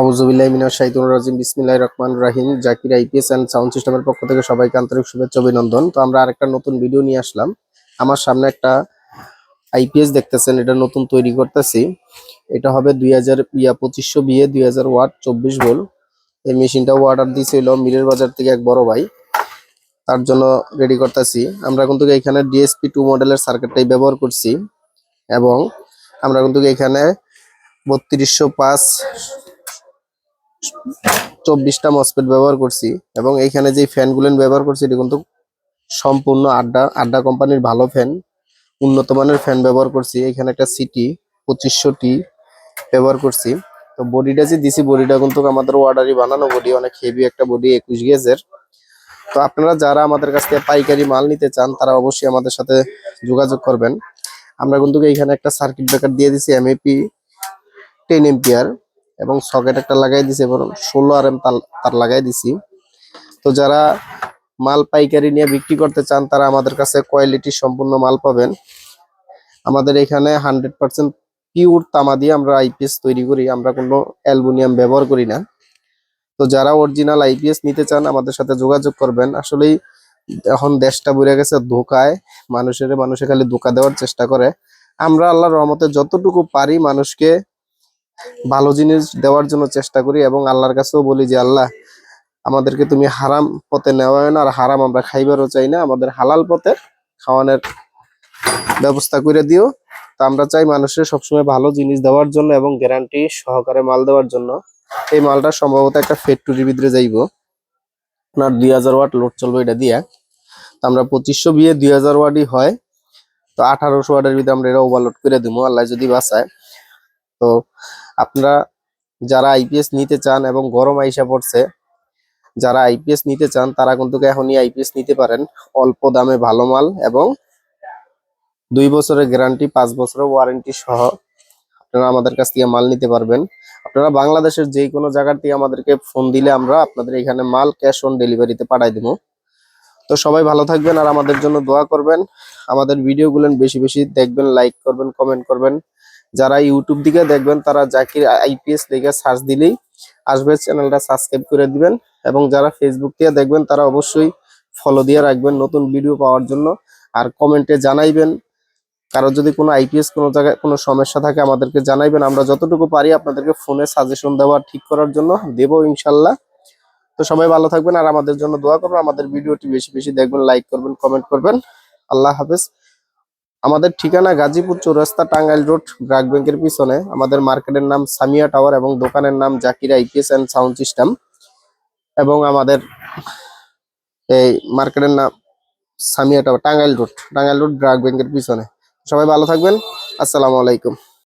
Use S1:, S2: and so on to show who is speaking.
S1: আউজুবিল্লাহ মিনাশ শাইতানির রাজিম, বিসমিল্লাহির রহমানির রহিম, জাকির আইপিএস এন্ড সাউন্ড সিস্টেমের পক্ষ থেকে সবাইকে আন্তরিক শুভেচ্ছা অভিনন্দন। তো আমরা আরেকটা নতুন ভিডিও নিয়ে আসলাম। আমার সামনে একটা আইপিএস দেখতেছেন, এটা নতুন তৈরি করতেছি। এটা হবে দুই হাজার, ইয়া পঁচিশশো বিয়ে, দুই হাজার ওয়াট, চব্বিশ ভোল্ট এই মেশিনটা অর্ডার দিয়েছিল মিরের বাজার থেকে এক বড় ভাই। তার জন্য রেডি করতেছি। আমরা কিন্তু এখানে ডিএসপি টু মডেলের সার্কিটটাই ব্যবহার করছি। এবং আমরা কিন্তু এখানে বত্রিশশো পাঁচ চব্বিশটা মসপেট ব্যবহার করছি এবং এইখানে যে ফ্যানগুলো ব্যবহার করছি, এটি কিন্তু সম্পূর্ণ আড্ডা আড্ডা কোম্পানির ভালো ফ্যান, উন্নত মানের ফ্যান ব্যবহার করছি। এখানে একটা সিটি পঁচিশশো টি ব্যবহার করছি। তো বডিটা যে দিছি, বডিটা কিন্তু আমাদের অর্ডারই বানানো। বডি অনেক হেভি একটা বডি একুশ গেজের তো আপনারা যারা আমাদের কাছ থেকে পাইকারি মাল নিতে চান, তারা অবশ্যই আমাদের সাথে যোগাযোগ করবেন। আমরা কিন্তু এইখানে একটা সার্কিট ব্রেকার দিয়ে দিছি এমএপি টেন এম্পিয়ার এবং সকেট একটা লাগাই দিছি, এবং ষোলো আর এম তার লাগাই দিছি। তো যারা মাল পাইকারি নিয়ে বিক্রি করতে চান, তারা আমাদের কাছে কোয়ালিটি সম্পূর্ণ মাল পাবেন। আমাদের এখানে হান্ড্রেড পার্সেন্ট পিওর তামা দিয়ে আমরা আইপিএস তৈরি করি, আমরা কোনো অ্যালুমিনিয়াম ব্যবহার করি না। তো যারা অরিজিনাল আইপিএস নিতে চান, আমাদের সাথে যোগাযোগ করবেন। আসলেই এখন দেশটা বুড়ে গেছে ধোকায়, মানুষের, মানুষে খালি ধোকা দেওয়ার চেষ্টা করে। আমরা আল্লাহর রহমতে যতটুকু পারি মানুষকে ভালো জিনিস দেওয়ার জন্য চেষ্টা করি এবং আল্লাহর কাছেও বলি যে, আল্লাহ, আমাদেরকে তুমি হারাম পথে নেওয়া না, আর হারাম আমরা খাইবারও চাই না। আমাদের হালাল পথে খাওয়ানোর ব্যবস্থা করে দিও। তো আমরা চাই মানুষের সবসময় ভালো জিনিস দেওয়ার জন্য এবং গ্যারান্টি সহকারে মাল দেওয়ার জন্য এই মালটা সম্ভবত একটা ফ্যাক্টরির ভিতরে যাইব। আপনার দুই হাজার ওয়াট লোড চলবে এটা দিয়ে। তো আমরা পঁচিশশো বিয়ে দুই হাজার ওয়াটই হয়। তো আঠারোশো ওয়াটের ভিতরে আমরা এটা ওভারলোড করে দিব। আল্লাহ যদি বাঁচায়। তো আপনারা যারা আইপিএস নিতে চান এবং গরম আইসা পড়ছে, যারা আইপিএস নিতে চান, তারা কিন্তু এখনই আইপিএস নিতে পারেন। অল্প দামে ভালো মাল এবং দুই বছরের গ্যারান্টি, পাঁচ বছরের ওয়ারেন্টি সহ আপনারা আমাদের কাছ থেকে মাল নিতে পারবেন। আপনারা বাংলাদেশের যে কোনো জায়গার থেকে আমাদেরকে ফোন দিলে আমরা আপনাদের এখানে মাল ক্যাশ অন ডেলিভারিতে পাঠাই দেবো। তো সবাই ভালো থাকবেন আর আমাদের জন্য দোয়া করবেন। আমাদের ভিডিওগুলো বেশি বেশি দেখবেন, লাইক করবেন, কমেন্ট করবেন। যারা ইউটিউব দিকে দেখবেন, তারা জাকির আইপিএস লিখে সার্চ দিলেই আসবে। চ্যানেলটা সাবস্ক্রাইব করে দিবেন এবং যারা ফেসবুক দিয়ে দেখবেন, তারা অবশ্যই ফলো দিয়ে রাখবেন নতুন ভিডিও পাওয়ার জন্য। আর কমেন্টে জানাইবেন, কারও যদি কোনো আইপিএস কোনো জায়গায় কোনো সমস্যা থাকে, আমাদেরকে জানাইবেন। আমরা যতটুকু পারি আপনাদেরকে ফোনে সাজেশন দেওয়া ঠিক করার জন্য দেবো ইনশাল্লাহ। তো সবাই ভালো থাকবেন, আর আমাদের জন্য দোয়া করবেন। আমাদের ভিডিওটি বেশি বেশি দেখবেন লাইক করবেন কমেন্ট করবেন। আল্লাহ হাফেজ। আমাদের ঠিকানা গাজীপুর চৌরাস্তা টাঙ্গাইল রোড ব্রাক ব্যাংকের পিছনে। আমাদের মার্কেটের নাম সামিয়া টাওয়ার এবং দোকানের নাম Zakira IPS and sound system. এবং আমাদের এই মার্কেটের নাম Samia tower, Tangail road Tangail road BRAC ব্যাংকের পিছনে। সবাই ভালো থাকবেন। আসসালামু আলাইকুম।